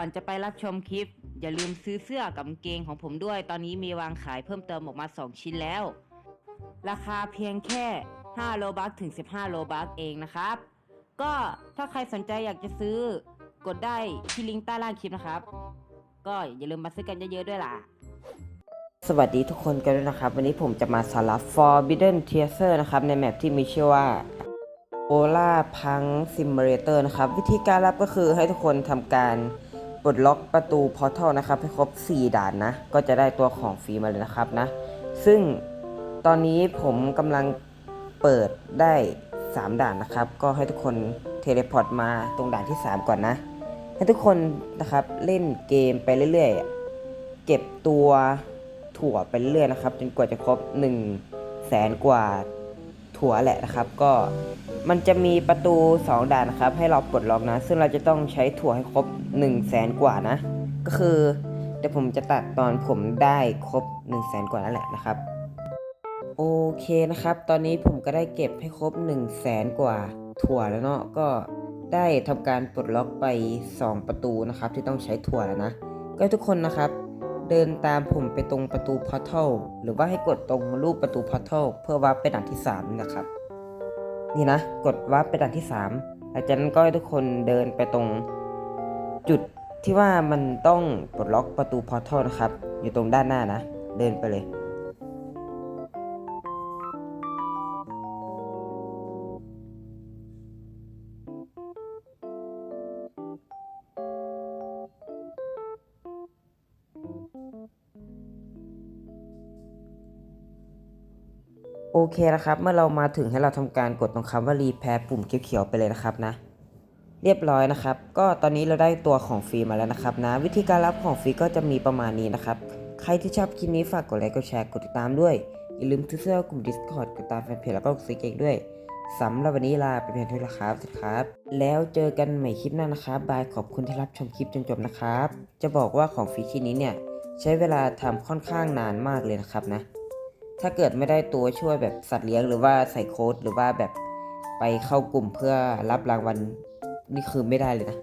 ก่อนจะไปรับชมคลิป อย่าลืมซื้อเสื้อกับเกงของผมด้วย ตอนนี้มีวางขายเพิ่มเติมออกมา 2 ชิ้นแล้ว ราคาเพียงแค่ 5 โลบัคถึง 15 โลบัคเองนะครับ ก็ถ้าใครสนใจอยากจะซื้อกดได้ที่ลิงก์ใต้ล่างคลิปนะครับ ก็อย่าลืมมาซื้อกันเยอะๆด้วยล่ะสวัสดีทุกคนกันด้วยนะครับ วันนี้ผมจะมาสารับ Forbidden t e a s e r นะครับ ในแมปที่มีชื่อว่าโอล่าพังซิม u l a t o r นะครับ วิธีการรับก็คือให้ทุกคนทำการ ปลดล็อกประตูพอร์ทัลนะครับให้ครบ 4 ด่านนะ ก็จะได้ตัวของฟรีมาเลยนะครับนะ ซึ่งตอนนี้ผมกำลังเปิดได้ 3 ด่านนะครับ ก็ให้ทุกคนเทเลพอร์ตมาตรงด่านที่ 3 ก่อนนะ ให้ทุกคนนะครับเล่นเกมไปเรื่อยๆ เก็บตัวถั่วไปเรื่อยๆนะครับ จนกว่าจะครบ1 0 0 0 0แสนกว่า ถั่วแหละนะครับ ก็มันจะมีประตู 2 ด่านนะครับ ให้เราปลดล็อกนะ ซึ่งเราจะต้องใช้ถั่วให้ครบ1 0 0 0 0แสนกว่านะ ก็คือ เดี๋ยวผมจะตัดตอนผมได้ครบ1 0 0 0 0แสนกว่านั่นแหละนะครับ โอเคนะครับ ตอนนี้ผมก็ได้เก็บให้ครบ1 0 0 0 0แสนกว่าถั่วแล้วเนาะก็ได้ทำการปลดล็อกไป 2 ประตูนะครับ ที่ต้องใช้ถั่วแล้วนะ ก็ทุกคนนะครับ เดินตามผมไปตรงประตูพอร์ทัลหรือว่าให้กดตรงรูปประตูพอร์ทัลเพื่อวาร์ปไปด่านที่ 3 นะครับ นี่นะ กดวาร์ปไปด่านที่ 3 หลังจากนั้นก็ให้ทุกคนเดินไปตรงจุดที่ว่ามันต้องปลดล็อกประตูพอร์ทัลนะครับ อยู่ตรงด้านหน้านะ เดินไปเลย โอเคนะครับ เมื่อเรามาถึงให้เราทำการกดตรงคำว่ารีแพร์ปุ่มเขียวๆไปเลยนะครับนะ เรียบร้อยนะครับ ก็ตอนนี้เราได้ตัวของฟรีมาแล้วนะครับนะ วิธีการรับของฟรีก็จะมีประมาณนี้นะครับ ใครที่ชอบคลิปนี้ฝากกดไลค์กดแชร์กดติดตามด้วย อย่าลืมซื้อเสื้อกลุ่ม Discord กดตามแฟนเพจแล้วก็ซื้อเก่งด้วยสำหรับวันนี้ลาไปเพียงเท่านี้ครับสวัสดีครับ แล้วเจอกันใหม่คลิปหน้านะครับบายขอบคุณที่รับชมคลิปจนจบนะครับ จะบอกว่าของฟรีชิ้นนี้เนี่ยใช้เวลาทำค่อนข้างนานมากเลยนะครับนะ ถ้าเกิดไม่ได้ตัวช่วยแบบสัตว์เลี้ยงหรือว่าใส่โค้ดหรือว่าแบบไปเข้ากลุ่มเพื่อรับรางวัลนี่คือไม่ได้เลยนะ